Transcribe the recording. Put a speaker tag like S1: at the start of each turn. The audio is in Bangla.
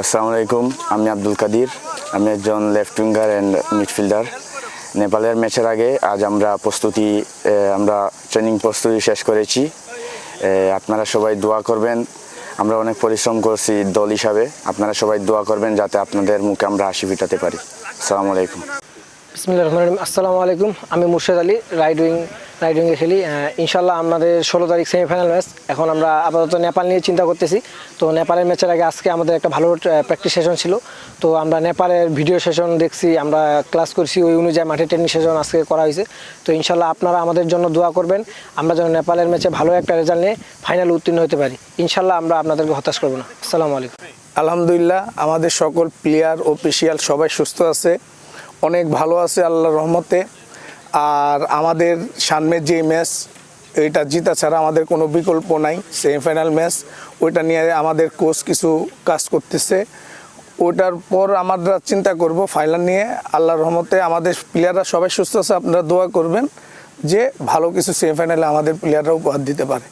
S1: আসসালামু আলাইকুম, আমি আব্দুল কাদির। আমি একজন লেফট উইঙ্গার অ্যান্ড মিডফিল্ডার নেপালের ম্যাচের আগে আজ আমরা প্রস্তুতি আমরা ট্রেনিং প্রস্তুতি শেষ করেছি। আপনারা সবাই দোয়া করবেন। আমরা অনেক পরিশ্রম করছি দল হিসাবে। আপনারা সবাই দোয়া করবেন যাতে আপনাদের মুখে আমরা হাসি ফিটাতে পারি। আসসালামু আলাইকুম।
S2: বিসমিল্লাহ রহমান আসসালামু আলাইকুম, আমি Murshed Ali right wing right উইংয়ে খেলি। ইনশাল্লাহ আমাদের ষোলো তারিখ সেমিফাইনাল ম্যাচ এখন আমরা আপাতত নেপাল নিয়ে চিন্তা করতেছি। তো নেপালের ম্যাচের আগে আজকে আমাদের একটা ভালো প্র্যাকটিস সেশন ছিল। তো আমরা নেপালের ভিডিও সেশন দেখছি, আমরা ক্লাস করছি ওই অনুযায়ী মাঠে ট্রেনিং সেশন আজকে করা হয়েছে। তো ইনশাল্লাহ আপনারা আমাদের জন্য দোয়া করবেন। আমরা যেন নেপালের ম্যাচে ভালো একটা রেজাল্ট নিয়ে ফাইনাল উত্তীর্ণ হতে পারি। ইনশাল্লাহ আমরা আপনাদেরকে হতাশ করব না। আসসালামু আলাইকুম।
S3: আলহামদুলিল্লাহ, আমাদের সকল প্লেয়ার অফিসিয়াল সবাই সুস্থ আছে। অনেক ভালো আছে আল্লাহর রহমতে। আর আমাদের সামনের যে ম্যাচ এটা জিতা ছাড়া আমাদের কোনো বিকল্প নাই সেমিফাইনাল ম্যাচ ওইটা নিয়ে আমাদের কোচ কিছু কাজ করতেছে। ওটার পর আমরা চিন্তা করব ফাইনাল নিয়ে। আল্লাহ রহমতে আমাদের প্লেয়াররা সবাই সুস্থ আছে, আপনারা দোয়া করবেন যে ভালো কিছু সেমিফাইনালে আমাদের প্লেয়াররা উপহার দিতে পারে।